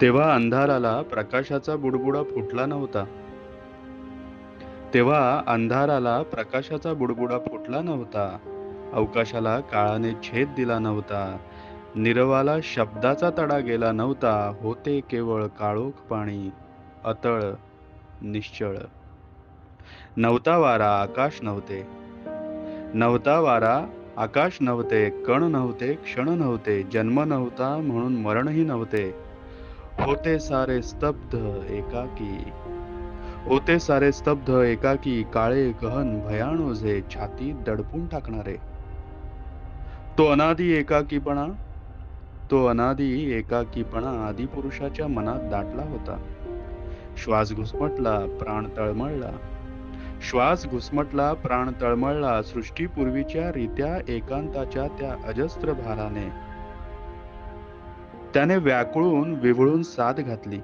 तेव्हा अंधाराला प्रकाशाचा बुडबुडा फुटला नव्हता. तेव्हा अंधाराला प्रकाशाचा बुडबुडा फुटला नव्हता. अवकाशाला काळाने छेद दिला नव्हता. निरवाला शब्दाचा तडा गेला नव्हता. होते केवळ काळोख पाणी अतळ निश्चळ. नव्हता वारा आकाश नव्हते. नव्हता वारा आकाश नव्हते. कण नव्हते क्षण नव्हते. जन्म नव्हता म्हणून मरणही नव्हते. होते सारे स्तब्ध एकाकी. होते सारे स्तब्ध एकाकी काळे गहन भयान छाती दडपून टाकणारे. तो अनादी एकाकीपणा तो अनादी एकाकीपणा आदिपुरुषाच्या मनात दाटला होता. श्वास घुसमटला प्राण तळमळला. श्वास घुसमटला प्राण तळमळला सृष्टीपूर्वीच्या रित्या एकांताच्या त्या अजस्त्र भाराने. त्याने व्याकुळून विवळून साथ घातली.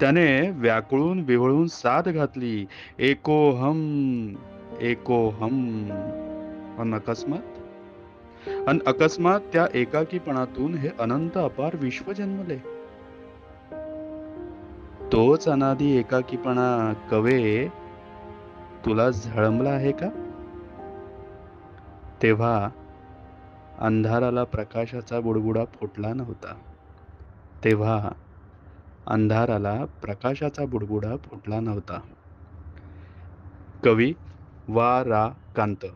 त्याने व्याकुळून विवळून साथ घातली. एकोहम एकोहम. अन अकस्मात? अन अकस्मात त्या एकाकीपणातून हे अनंत अपार विश्व जन्मले. तोच अनादी एकाकीपणा कवे तुला झळमला आहे का? तेव्हा अंधाराला प्रकाशाचा बुडबुडा फुटला नव्हता. तेव्हा अंधाराला प्रकाशाचा बुडबुडा फुटला नव्हता. कवी वा. रा. कांत